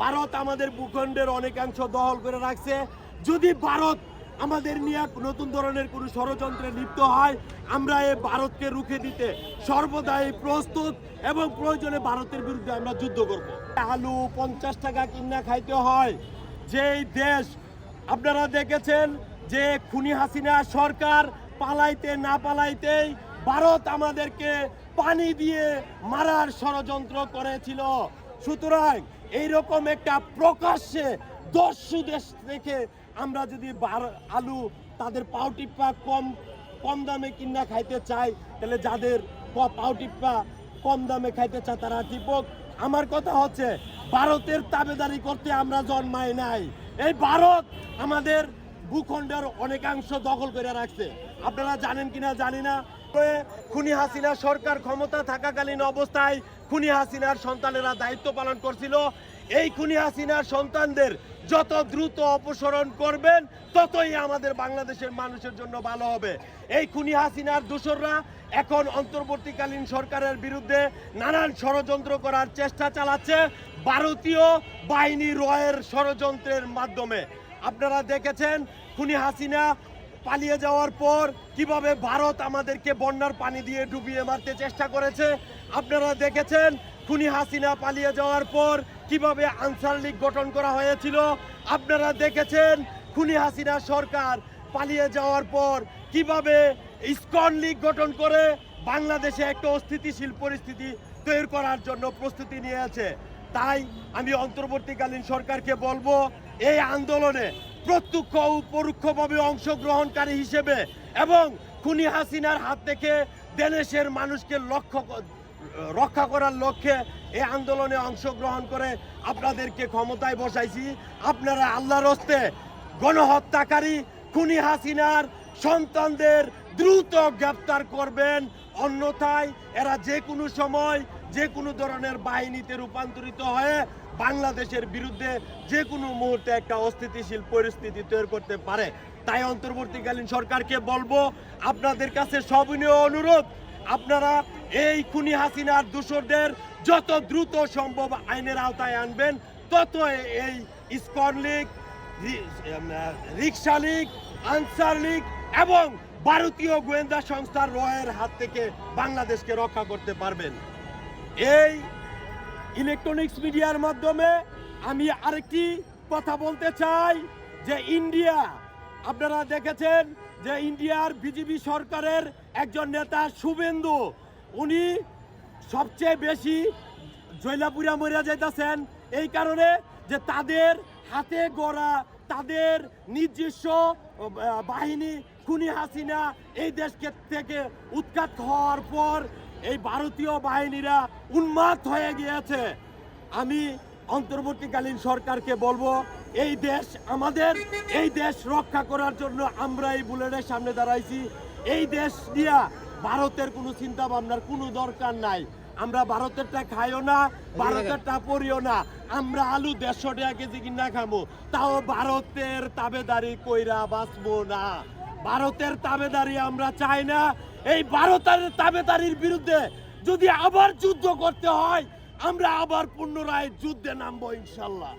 ভারত আমাদের ভূখণ্ডের অনেকাংশ দখল করে রাখছে। যদি ভারত আমাদের নিয়ে নতুন ধরনের কোনো ষড়যন্ত্রে লিপ্ত হয়, আমরা এ ভারতকে রুখে দিতে সর্বদাই প্রস্তুত এবং প্রয়োজনে ভারতের বিরুদ্ধে আমরা যুদ্ধ করব। আলু পঞ্চাশ টাকা কিনা খাইতে হয়। যেই দেশ, আপনারা দেখেছেন যে খুনি হাসিনা সরকার পালাইতে না পালাইতেই ভারত আমাদেরকে পানি দিয়ে মারার ষড়যন্ত্র করেছিল। সুতরাং এইরকম একটা প্রকাশ্যে দস্যু দেশ থেকে আমরা যদি আলু তাদের পাউটিপ্পা কম কম দামে কিনা খাইতে চাই, তাহলে যাদের প- পাউটিপ্পা কম দামে খাইতে চায় তারা টিপক। আমার কথা হচ্ছে, ভারতের তাবেদারি করতে আমরা জন্মাই নাই। এই ভারত আমাদের ভূখণ্ডের অনেকাংশ দখল করে রাখছে। আপনারা জানেন কিনা জানি না খুনি হাসিনা সরকার ক্ষমতা থাকাকালীন অবস্থায় খুনি হাসিনার সন্তানেরা দায়িত্ব পালন করছিল। এই খুনি হাসিনার সন্তানদের যত দ্রুত অপসারণ করবেন, ততই আমাদের বাংলাদেশের মানুষের জন্য ভালো হবে। এই খুনি হাসিনার দোসররা এখন অন্তর্বর্তীকালীন সরকারের বিরুদ্ধে নানান ষড়যন্ত্র করার চেষ্টা চালাচ্ছে ভারতীয় বাহিনী রয়ের ষড়যন্ত্রের মাধ্যমে। আপনারা দেখেছেন, খুনি হাসিনা পালিয়ে যাওয়ার পর কীভাবে ভারত আমাদেরকে বন্যার পানি দিয়ে ডুবিয়ে মারতে চেষ্টা করেছে? আপনারা দেখেছেন, খুনি হাসিনা পালিয়ে যাওয়ার পর কীভাবে আনসার লীগ গঠন করা হয়েছিল? আপনারা দেখেছেন, খুনি হাসিনা সরকার পালিয়ে যাওয়ার পর কীভাবে ইসকন লীগ গঠন করে বাংলাদেশে একটা অস্থিতিশীল পরিস্থিতি তৈরি করার জন্য প্রস্তুতি নিয়েছে। তাই আমি অন্তর্বর্তীকালীন সরকারকে বলব, এই আন্দোলনে প্রত্যক্ষ ও পরোক্ষভাবে অংশগ্রহণকারী হিসেবে এবং খুনি হাসিনার হাত থেকে দেশের মানুষকে লক্ষ্য রক্ষা করার লক্ষ্যে এই আন্দোলনে অংশগ্রহণ করে আপনাদেরকে ক্ষমতায় বসাইছি। আপনারা আল্লাহর হস্তে গণহত্যাকারী, খুনি হাসিনার সন্তানদের দ্রুত গ্রেপ্তার করবেন। অন্যথায় এরা যে কোনো সময় যে কোনো ধরনের বাহিনীতে রূপান্তরিত হয়ে বাংলাদেশের বিরুদ্ধে যে কোনো মুহূর্তে একটা অস্থিতিশীল পরিস্থিতি তৈরি করতে পারে। তাই অন্তর্বর্তীকালীন সরকারকে বলব, আপনাদের কাছে সবিনীয় অনুরোধ, আপনারা এই খুনি হাসিনার দূষরদের যত দ্রুত সম্ভব আইনের আওতায় আনবেন, তত এই ISKCON league rickshaw league, Ansar league এবং ভারতীয় গোয়েন্দা সংস্থার রয়ের হাত থেকে বাংলাদেশকে রক্ষা করতে পারবেন। এই ইলেকট্রনিক্স মিডিয়ার মাধ্যমে আমি আরেকটি কথা বলতে চাই যে ইন্ডিয়া, আপনারা দেখেছেন যে ইন্ডিয়ার বিজেপি সরকারের একজন নেতা শুভেন্দু, উনি সবচেয়ে বেশি জৈলাপুরা মরিয়া যাইতেছেন। এই কারণে যে তাদের হাতে গড়া, তাদের নিজস্ব বাহিনী খুনি হাসিনা এই দেশকে থেকে উৎখাত হওয়ার পর এই ভারতীয় বাহিনীরা উন্মাদ হয়ে গিয়েছে। আমি অন্তর্বর্তীকালীন সরকারকে বলব, এই দেশ আমাদের, এই দেশ রক্ষা করার জন্য আমরা এই বুলেটের সামনে দাঁড়াইছি। এই দেশ দিয়া ভারতের কোনো চিন্তা ভাবনার কোনো দরকার নাই। আমরা ভারতেরটা খাইও না, ভারতেরটা পড়িও না। আমরা আলু দেড়শো টাকা কেজি কিনা খামো। তাও ভারতের তাবেদারি কইরা বাঁচবো না। ভারতের তাবেদারি আমরা চাই না এই ভারতের তাবেদারির বিরুদ্ধে যদি আবার যুদ্ধ করতে হয়, আমরা আবার পুনরায় যুদ্ধে নামবো ইনশাল্লাহ।